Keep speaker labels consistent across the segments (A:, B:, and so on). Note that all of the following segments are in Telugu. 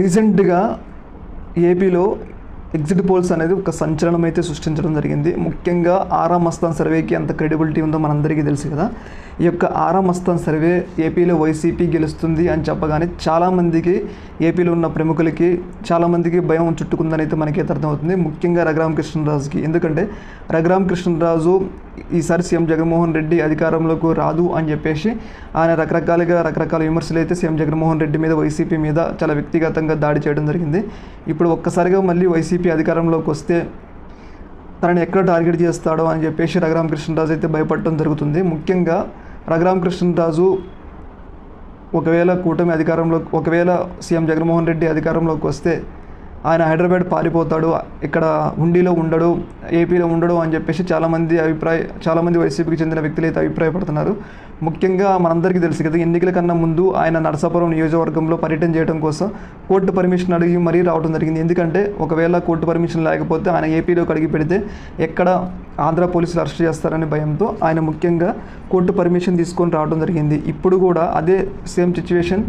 A: రీసెంట్గా ఏపీలో ఎగ్జిట్ పోల్స్ అనేది ఒక సంచలనం అయితే సృష్టించడం జరిగింది. ముఖ్యంగా ఆరా మస్తాన్ సర్వేకి ఎంత క్రెడిబిలిటీ ఉందో మనందరికీ తెలుసు కదా. ఈ యొక్క ఆరా మస్తాన్ సర్వే ఏపీలో వైసీపీ గెలుస్తుంది అని చెప్పగానే చాలామందికి ఏపీలో ఉన్న ప్రముఖులకి చాలామందికి భయం చుట్టుకుందని అయితే మనకైతే అర్థమవుతుంది. ముఖ్యంగా రఘురామ కృష్ణరాజుకి ఎందుకంటే రఘురామ కృష్ణరాజు ఈసారి సీఎం జగన్మోహన్ రెడ్డి అధికారంలోకి రాదు అని చెప్పేసి ఆయన రకరకాలుగా రకరకాల విమర్శలు అయితే సీఎం జగన్మోహన్ రెడ్డి మీద వైసీపీ మీద చాలా వ్యక్తిగతంగా దాడి చేయడం జరిగింది. ఇప్పుడు ఒక్కసారిగా మళ్ళీ వైసీపీ అధికారంలోకి వస్తే తనని ఎక్కడ టార్గెట్ చేస్తాడో అని చెప్పేసి రఘురామ కృష్ణరాజు అయితే భయపడటం జరుగుతుంది. ముఖ్యంగా రఘురామ కృష్ణరాజు ఒకవేళ కూటమి అధికారంలో ఒకవేళ సీఎం జగన్మోహన్ రెడ్డి అధికారంలోకి వస్తే ఆయన హైదరాబాద్ పారిపోతాడు ఇక్కడ హుండీలో ఉండడు ఏపీలో ఉండడు అని చెప్పేసి చాలామంది అభిప్రాయ చాలామంది వైసీపీకి చెందిన వ్యక్తులు అయితే అభిప్రాయపడుతున్నారు. ముఖ్యంగా మనందరికీ తెలుసు కదా ఎన్నికల కన్నా ముందు ఆయన నరసాపురం నియోజకవర్గంలో పర్యటన చేయడం కోసం కోర్టు పర్మిషన్ అడిగి మరీ రావడం జరిగింది. ఎందుకంటే ఒకవేళ కోర్టు పర్మిషన్ లేకపోతే ఆయన ఏపీలోకి అడిగి పెడితే ఎక్కడ ఆంధ్ర పోలీసులు అరెస్ట్ చేస్తారనే భయంతో ఆయన ముఖ్యంగా కోర్టు పర్మిషన్ తీసుకొని రావడం జరిగింది. ఇప్పుడు కూడా అదే సేమ్ సిచ్యువేషన్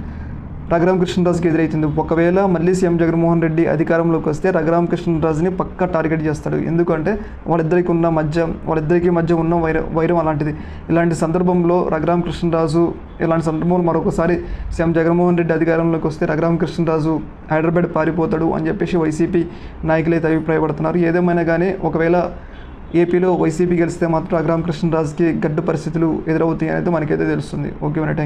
A: రఘురామ కృష్ణరాజుకి ఎదురైతుంది. ఒకవేళ మళ్ళీ సీఎం జగన్మోహన్ రెడ్డి అధికారంలోకి వస్తే రఘురామ కృష్ణరాజుని పక్కా టార్గెట్ చేస్తాడు. ఎందుకంటే వాళ్ళిద్దరికి ఉన్న మధ్య వాళ్ళిద్దరికి మధ్య ఉన్న వైర వైరం అలాంటిది. ఇలాంటి సందర్భంలో రఘురామ కృష్ణరాజు ఇలాంటి సందర్భంలో మరొకసారి సీఎం జగన్మోహన్ రెడ్డి అధికారంలోకి వస్తే రఘురామ కృష్ణరాజు హైదరాబాద్ పారిపోతాడు అని చెప్పేసి వైసీపీ నాయకులు అయితే అభిప్రాయపడుతున్నారు. ఏదేమైనా కానీ ఒకవేళ ఏపీలో వైసీపీ గెలిస్తే మాత్రం రఘురామ కృష్ణరాజుకి గడ్డ పరిస్థితులు ఎదురవుతాయి అనేది మనకైతే తెలుస్తుంది. Okay thank